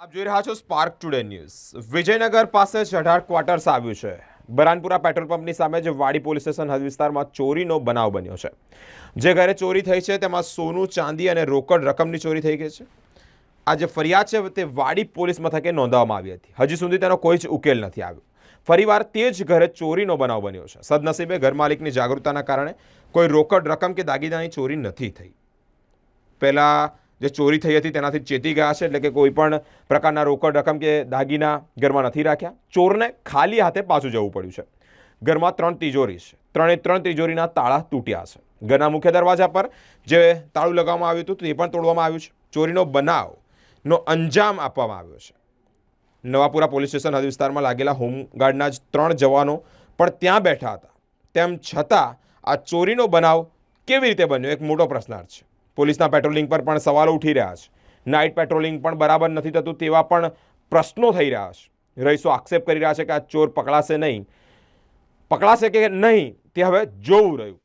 આપ જોઈ રહ્યા છો સ્પાર્ક ટુડે ન્યૂઝ વિજયનગર પાસે જ અઢાર ક્વાર્ટર્સ આવ્યું છે. બરાનપુરા પેટ્રોલ પંપની સામે જે વાડી પોલીસ સ્ટેશન હદ વિસ્તારમાં ચોરીનો બનાવ બન્યો છે. જે ઘરે ચોરી થઈ છે, તેમાં સોનું, ચાંદી અને રોકડ રકમની ચોરી થઈ ગઈ છે. આ જે ફરિયાદ છે, તે વાડી પોલીસ મથકે નોંધવામાં આવી હતી. હજી સુધી તેનો કોઈ જ ઉકેલ નથી આવ્યો. ફરીવાર તે જ ઘરે ચોરીનો બનાવ બન્યો છે. સદનસીબે ઘર માલિકની જાગૃતતાના કારણે કોઈ રોકડ રકમ કે દાગીનાની ચોરી નથી થઈ. પહેલાં જે ચોરી થઈ હતી તેનાથી ચેતી ગયા છે એટલે કે કોઈ પણ પ્રકારના રોકડ રકમ કે દાગીના ઘરમાં નથી રાખ્યા. ચોરને ખાલી હાથે પાછું જવું પડ્યું છે. ઘરમાં ત્રણ તિજોરી છે. ત્રણે ત્રણ તિજોરીના તાળા તૂટ્યા છે. ઘરના મુખ્ય દરવાજા પર જે તાળું લગાવવામાં આવ્યું હતું તે પણ તોડવામાં આવ્યું છે. ચોરીનો બનાવનો અંજામ આપવામાં આવ્યો છે. નવાપુરા પોલીસ સ્ટેશન હદ વિસ્તારમાં લાગેલા હોમગાર્ડના જ ત્રણ જવાનો પણ ત્યાં બેઠા હતા. તેમ છતાં આ ચોરીનો બનાવ કેવી રીતે બન્યો? એક મોટો પ્રશ્નાર્થ છે. પોલીસના પેટ્રોલિંગ પર પણ સવાલો ઉઠી રહ્યા છે. નાઇટ પેટ્રોલિંગ પણ બરાબર નથી થતું તેવા પણ પ્રશ્નો થઈ રહ્યા છે. રહીશો આક્ષેપ કરી રહ્યા છે કે આ ચોર પકડાશે નહીં. પકડાશે કે નહીં તે હવે જોવું રહ્યું.